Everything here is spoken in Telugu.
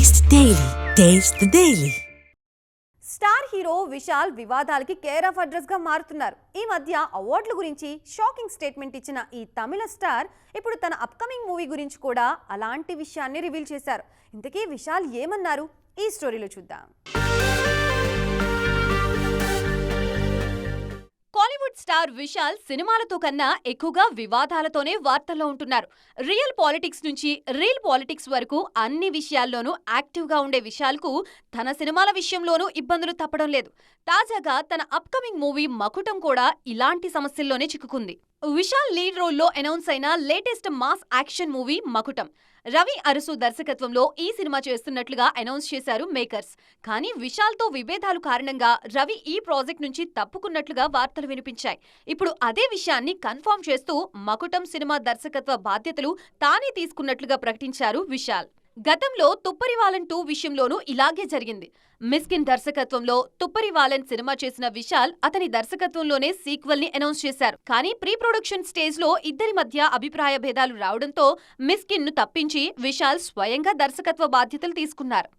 Daily. Taste the Daily. Star hero Vishal వివాదాలకి care of అడ్రస్గా మారుతున్నారు ఈ మధ్య అవార్డుల గురించి షాకింగ్ స్టేట్మెంట్ ఇచ్చిన ఈ తమిళ స్టార్ ఇప్పుడు తన అప్కమింగ్ మూవీ గురించి కూడా అలాంటి విషయాన్ని రివీల్ చేశారు ఇంతకీ విశాల్ ఏమన్నారు ఈ స్టోరీలో చూద్దాం స్టార్ విశాల్ సినిమాలతో కన్నా ఎక్కువగా వివాదాలతోనే వార్తల్లో ఉంటున్నారు. రియల్ పాలిటిక్స్ నుంచి రీల్ పాలిటిక్స్ వరకు అన్ని విషయాల్లోనూ యాక్టివ్గా ఉండే విశాల్కు తన సినిమాల విషయంలోనూ ఇబ్బందులు తప్పడం లేదు. తాజాగా తన అప్కమింగ్ మూవీ మకుటం కూడా ఇలాంటి సమస్యల్లోనే చిక్కుకుంది. విశాల్ లీడ్ రోల్లో అనౌన్స్ అయిన latest mass action movie Makutam. Ravi Arasu దర్శకత్వంలో ఈ సినిమా చేస్తున్నట్లుగా అనౌన్స్ చేశారు మేకర్స్. కానీ విశాల్తో విభేదాలు కారణంగా రవి ఈ ప్రాజెక్ట్ నుంచి తప్పుకున్నట్లుగా వార్తలు వినిపించాయి. ఇప్పుడు అదే విషయాన్ని కన్ఫర్మ్ చేస్తూ మకుటం సినిమా దర్శకత్వ బాధ్యతలు తానే తీసుకున్నట్లుగా ప్రకటించారు విశాల్. గతంలో తుప్పరివాలన్ టూ విషయంలోనూ ఇలాగే జరిగింది. మిస్కిన్ దర్శకత్వంలో తుప్పరివాలన్ సినిమా చేసిన విశాల్ అతని దర్శకత్వంలోనే సీక్వెల్ని అనౌన్స్ చేశారు. కానీ ప్రీ ప్రొడక్షన్ స్టేజ్లో ఇద్దరి మధ్య అభిప్రాయ భేదాలు రావడంతో మిస్కిన్ను తప్పించి విశాల్ స్వయంగా దర్శకత్వ బాధ్యతలు తీసుకున్నారు.